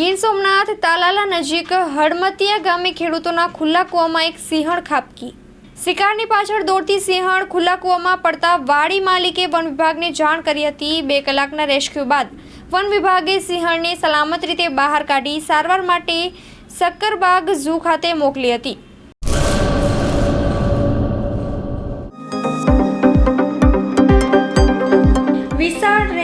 ગીર સોમનાથ તાલાલા નજીક હડમતિયા ગામે ખેડૂતોના ખુલ્લા કૂવામાં એક સિંહણ ખાબકી. શિકારની પાછળ દોડતી સિંહણ ખુલ્લા કૂવામાં પડતા વાડી માલિકે વન વિભાગને જાણ કરી હતી. બે કલાકના રેસ્ક્યુ બાદ વન વિભાગે સિંહણને સલામત રીતે બહાર કાઢી સારવાર માટે સક્કરબાગ ઝૂ ખાતે મોકલી હતી.